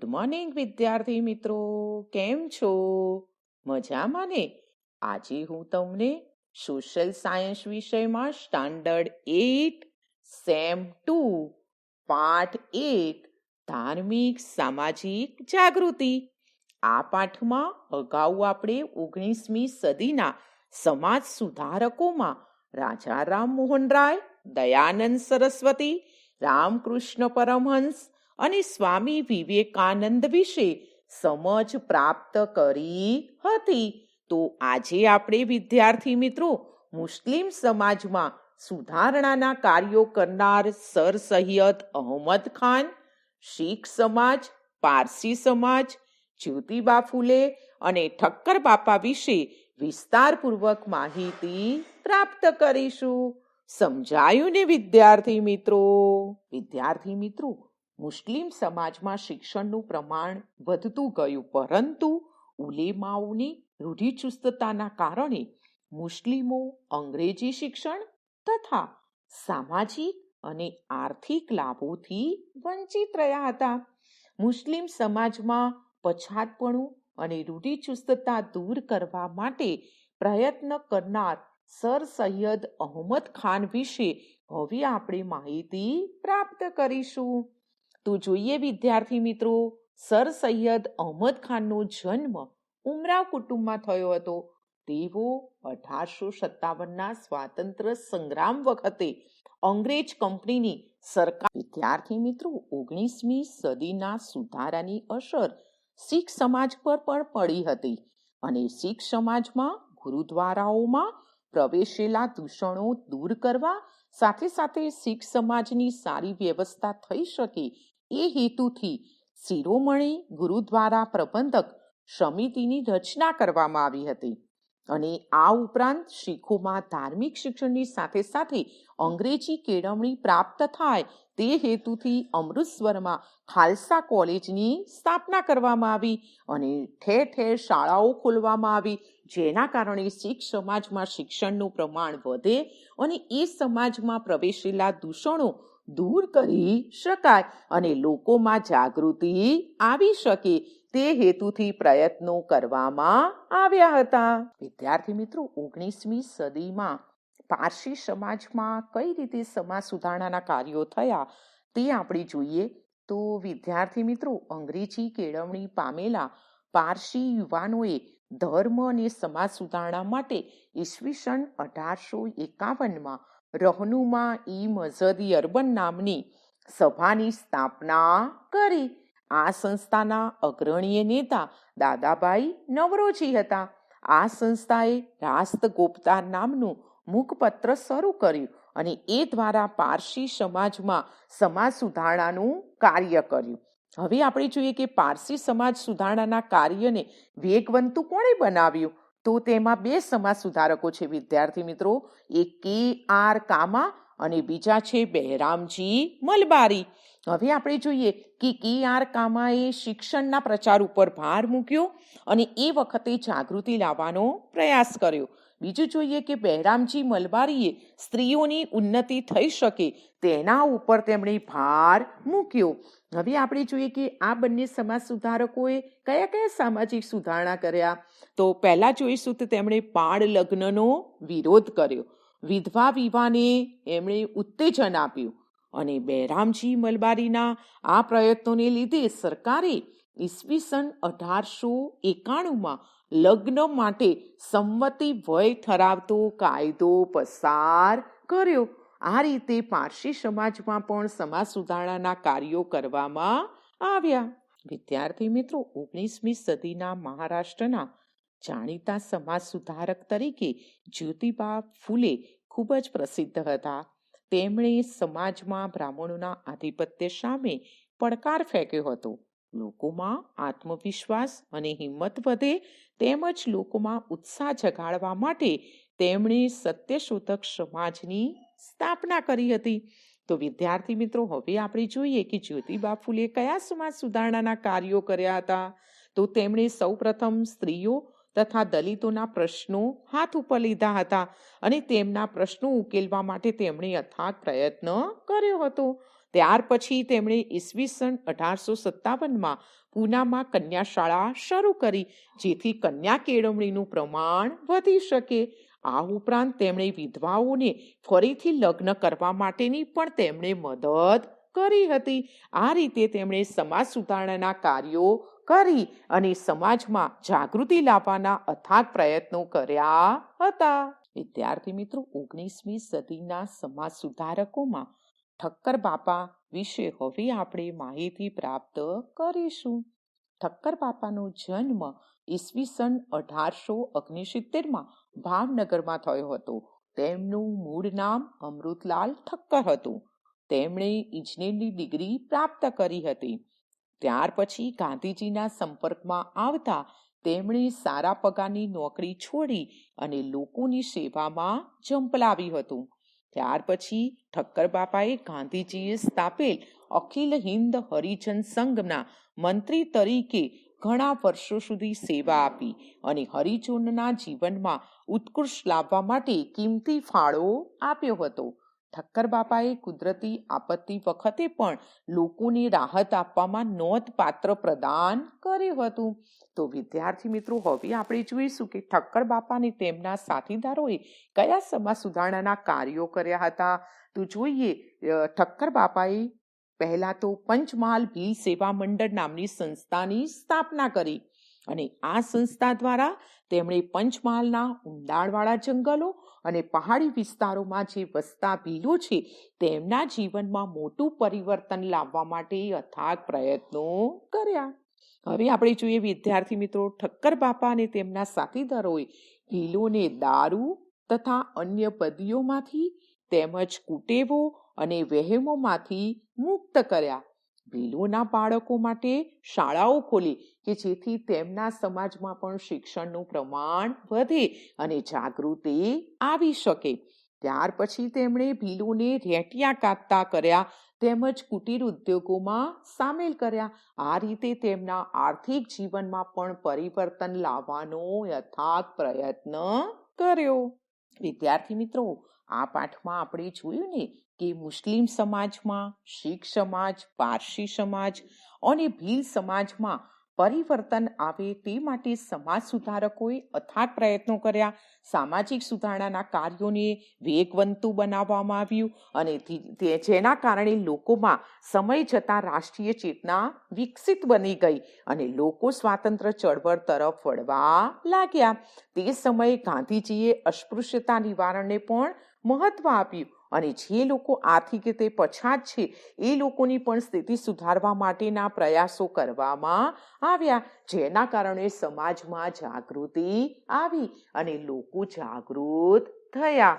Good morning, વિદ્યાર્થી મિત્રો. કેમ છો? મજામાં ને? આજે હું તમને સોશિયલ સાયન્સ વિષયમાં સ્ટાન્ડર્ડ એટ, સેમ ટુ પાઠ એક ધાર્મિક, સામાજિક જાગૃતિ. આ પાઠમાં અગાઉ આપણે ઓગણીસમી સદીના સમાજ સુધારકોમાં રાજા રામ મોહન રાય, દયાનંદ સરસ્વતી, રામકૃષ્ણ પરમહંસ અને સ્વામી વિવેકાનંદ વિશે સમજ પ્રાપ્ત કરી હતી. તો આજે આપણે વિદ્યાર્થી મિત્રો મુસ્લિમ સમાજમાં સુધારણાના કાર્યો કરનાર સર સૈયદ અહમદ ખાન, શીખ સમાજ, પારસી સમાજ, જ્યોતિબા ફૂલે અને ઠક્કર બાપા વિશે વિસ્તારપૂર્વક માહિતી પ્રાપ્ત કરીશું. સમજાયું ને વિદ્યાર્થી મિત્રો? વિદ્યાર્થી મિત્રો મુસ્લિમ સમાજમાં શિક્ષણનું પ્રમાણ વધતું ગયું, પરંતુ ઉલેમાઓની રૂઢિચુસ્તતાના કારણે મુસ્લિમો અંગ્રેજી શિક્ષણ તથા સામાજિક અને આર્થિક લાભોથી વંચિત રહ્યા હતા. મુસ્લિમ સમાજમાં પછાતપણું અને રૂઢિચુસ્તતા દૂર કરવા માટે પ્રયત્ન કરનાર સર સૈયદ અહમદ ખાન વિશે હવે આપણે માહિતી પ્રાપ્ત કરીશું. તો જોઈએ વિદ્યાર્થી મિત્રો, સર સૈયદ અહમદ ખાનનો જન્મ ઉમરાવ કુટુંબમાં થયો હતો. તેઓ અઢારસો સત્તાવનના સ્વાતંત્ર્ય સંગ્રામ વખતે અંગ્રેજ કંપનીની સરકાર વિદ્યાર્થી મિત્રો, ઓગણીસમી સદીના સુધારાની અસર શીખ સમાજ પર પણ પડી હતી અને શીખ સમાજમાં ગુરુદ્વારાઓમાં પ્રવેશેલા દૂષણો દૂર કરવા સાથે સાથે શીખ સમાજની સારી વ્યવસ્થા થઈ શકે એ હેતુથી શિરોમણી, ગુરુદ્વારા પ્રબંધક સમિતિની રચના કરવામાં આવી હતી અને આ ઉપરાંત શીખોમાં ધાર્મિક શિક્ષણની સાથે સાથે અંગ્રેજી કેળવણી પ્રાપ્ત થાય તે હેતુથી અમૃતસરમાં ખાલસા કોલેજની સ્થાપના કરવામાં આવી અને ઠેર ઠેર શાળાઓ ખોલવામાં આવી, જેના કારણે શીખ સમાજમાં શિક્ષણનું પ્રમાણ વધે અને એ સમાજમાં પ્રવેશેલા દૂષણો દૂર કરી શકાય અને લોકોમાં જાગૃતિ આવી શકે તે હેતુથી પ્રયત્નો કરવામાં આવ્યા હતા. વિદ્યાર્થી મિત્રો, ઓગણીસમી સદીમાં પારસી સમાજમાં કઈ રીતે સમાજ સુધારણાના કાર્યો થયા તે આપણે જોઈએ તો વિદ્યાર્થી મિત્રો, અંગ્રેજી કેળવણી પામેલા પારસી યુવાનોએ ધર્મ અને સમાજ સુધારણા માટે ઈસવીસન અઢારસો એકાવનમાં રહનુમા ઈ મઝદી અર્બન નામની સભાની સ્થાપના કરી. આ સંસ્થાના અગ્રણીય નેતા દાદાભાઈ નવરોજી હતા. આ સંસ્થાએ રાસ્ત ગોપતાર નામનું મુખપત્ર શરૂ કર્યું અને એ દ્વારા પારસી સમાજમાં સમાજ સુધારણાનું કાર્ય કર્યું. હવે આપણે જોઈએ કે પારસી સમાજ સુધારણાના કાર્યને વેગવંતુ કોણે બનાવ્યું? તો તેમાં બે સમાજ સુધારકો છે, વિદ્યાર્થી મિત્રો. એક કે આર કામા અને બીજા છે બહેરામજી મલબારી. હવે આપણે જોઈએ કે કે આર કામાએ શિક્ષણના પ્રચાર ઉપર ભાર મૂક્યો અને એ વખતે જાગૃતિ લાવવાનો પ્રયાસ કર્યો. બીજું જોઈએ કે બહેરામજી મલબારીએ સ્ત્રીઓની ઉન્નતિ થઈ શકે તેના ઉપર તેમણે ભાર મૂક્યો. હવે આપણે જોઈએ કે આ બંને સમાજ સુધારકોએ કયા કયા સામાજિક સુધારણા કર્યા? તો પહેલાં જોઈશું તો તેમણે બાળ લગ્નનો વિરોધ કર્યો. વિધવા વિવાહને એમણે ઉત્તેજન આપ્યું. અને બેરામજી મલબારીના આ પ્રયત્નોને લીધે સરકારે ઈસવીસન અઢારસો એકાણુંમાં લગ્ન માટે સંમતિ વય ઠરાવતો કાયદો પસાર કર્યો. આ રીતે પારસી સમાજમાં પણ સમાજ સુધારણાના કાર્યો કરવામાં આવ્યા. વિદ્યાર્થી મિત્રો, ઓગણીસમી સદીના મહારાષ્ટ્રના જાણીતા સમાજ સુધારક તરીકે જ્યોતિબા ફૂલે ખૂબ જ પ્રસિદ્ધ હતા. તેમણે સમાજમાં બ્રાહ્મણોના આધિપત્ય સામે પડકાર ફેંક્યો હતો. લોકોમાં આત્મવિશ્વાસ અને હિંમત વધે તેમજ લોકોમાં ઉત્સાહ જગાડવા માટે તેમણે સત્યશોધક સમાજની સ્થાપના કરી હતી. તો વિદ્યાર્થી મિત્રો, હવે આપણે જોઈએ કે જ્યોતિબા ફૂલે કયા સમાજ સુધારણાના કાર્યો કર્યા હતા? તો તેમણે સૌપ્રથમ સ્ત્રીઓ તથા દલિતોના પ્રશ્નો હાથ ઉપર લીધા હતા અને તેમના પ્રશ્નો ઉકેલવા માટે તેમણે અથાગ પ્રયત્ન કર્યો હતો. ત્યાર પછી તેમણે ઈસવીસન અઢારસો સત્તાવનમાં પૂનામાં કન્યા શાળા શરૂ કરી, જેથી કન્યા કેળવણીનું પ્રમાણ વધી શકે. આ ઉપરાંત તેમણે વિધવાઓને ફરીથી લગ્ન કરવા માટેની પણ તેમણે મદદ કરી હતી. આ રીતે તેમણે સમાજ સુધારણાના કાર્યો કરી અને સમાજમાં જાગૃતિ લાવવાના અથાગ પ્રયત્નો કર્યા હતા. વિદ્યાર્થી મિત્રો, ઓગણીસમી સદીના સમાજ સુધારકોમાં ઠક્કર બાપા વિશે હવે આપણે માહિતી પ્રાપ્ત કરીશું. ઠક્કર બાપાનો જન્મ ઈસવીસન અઢારસો ઓગણસિત્તેરમાં ભાવનગરમાં થયો હતો. તેમનું મૂળ નામ અમૃતલાલ ઠક્કર હતું. તેમણે ઇજનેરની ડિગ્રી પ્રાપ્ત કરી હતી. ત્યાર પછી ગાંધીજીના સંપર્કમાં આવતા તેમણે સારા પગારની નોકરી છોડી અને લોકોની સેવામાં ઝંપલાવ્યું હતું. ત્યાર પછી ઠક્કર બાપાએ ગાંધીજીએ સ્થાપેલ અખિલ હિન્દ હરિજન સંઘના મંત્રી તરીકે ઘણા વર્ષો સુધી સેવા આપી અને હરિજનના જીવનમાં ઉત્કૃષ્ટ લાવવા માટે કિંમતી ફાળો આપ્યો હતો. ઠક્કર બાપાએ કુદરતી આપત્તિ વખતે પણ લોકોને રાહત આપવામાં નોંધપાત્ર પ્રદાન કર્યું હતું. તો વિદ્યાર્થી મિત્રો, હવે આપણે જોઈશું કે ઠક્કર બાપાને તેમના સાથીદારોએ કયા સમાજ સુધારણાના કાર્યો કર્યા હતા. તો જોઈએ ઠક્કર બાપાએ પહેલા તો પંચમહાલ ભીલ સેવા મંડળ નામની સંસ્થાની સ્થાપના કરી. અને આ સંસ્થા દ્વારા તેમણે પંચમહાલના ઊંડાણવાળા જંગલો અને પહાડી વિસ્તારોમાં જે વસતા ભીલો છે, તેમના જીવનમાં મોટું પરિવર્તન લાવવા માટે અથાગ પ્રયત્નો કર્યા. હવે આપણે જોઈએ વિદ્યાર્થી મિત્રો ઠક્કર બાપા અને તેમના સાથીદારોએ ભીલોને દારૂ તથા અન્ય બદીઓમાંથી તેમજ કુટેવો અને વહેમોમાંથી મુક્ત કર્યા. ભીલોના બાળકો માટે શાળાઓ ખોલી કે જેથી તેમના સમાજમાં પણ શિક્ષણનું પ્રમાણ વધે અને જાગૃતિ આવી શકે. ત્યાર પછી તેમણે ભીલોને રેટિયા કાપતા કર્યા તેમજ કુટીર ઉદ્યોગોમાં સામેલ કર્યા. આ રીતે તેમના આર્થિક જીવનમાં પણ પરિવર્તન લાવવાનો યથાર્થ પ્રયત્ન કર્યો. વિદ્યાર્થી મિત્રો, આ પાઠમાં આપણે જોયું ને કે મુસ્લિમ સમાજમાં, શીખ સમાજ, પારસી સમાજ અને ભીલ સમાજમાં પરિવર્તન આવે તે માટે સમાજ સુધારકોએ અથાગ પ્રયત્નો કર્યા. સામાજિક સુધારણાના કાર્યોને વેગવંતુ બનાવવામાં આવ્યું અને જેના કારણે લોકોમાં સમય જતાં રાષ્ટ્રીય ચેતના વિકસિત બની ગઈ અને લોકો સ્વાતંત્ર્ય ચળવળ તરફ વળવા લાગ્યા. તે સમયે ગાંધીજીએ અસ્પૃશ્યતા નિવારણને પણ મહત્વ આપ્યું. અને જે લોકો આર્થિક રીતે પછાત છે, એ લોકોની પણ સ્થિતિ સુધારવા માટેના પ્રયાસો કરવામાં આવ્યા, જેના કારણે સમાજમાં જાગૃતિ આવી અને લોકો જાગૃત થયા.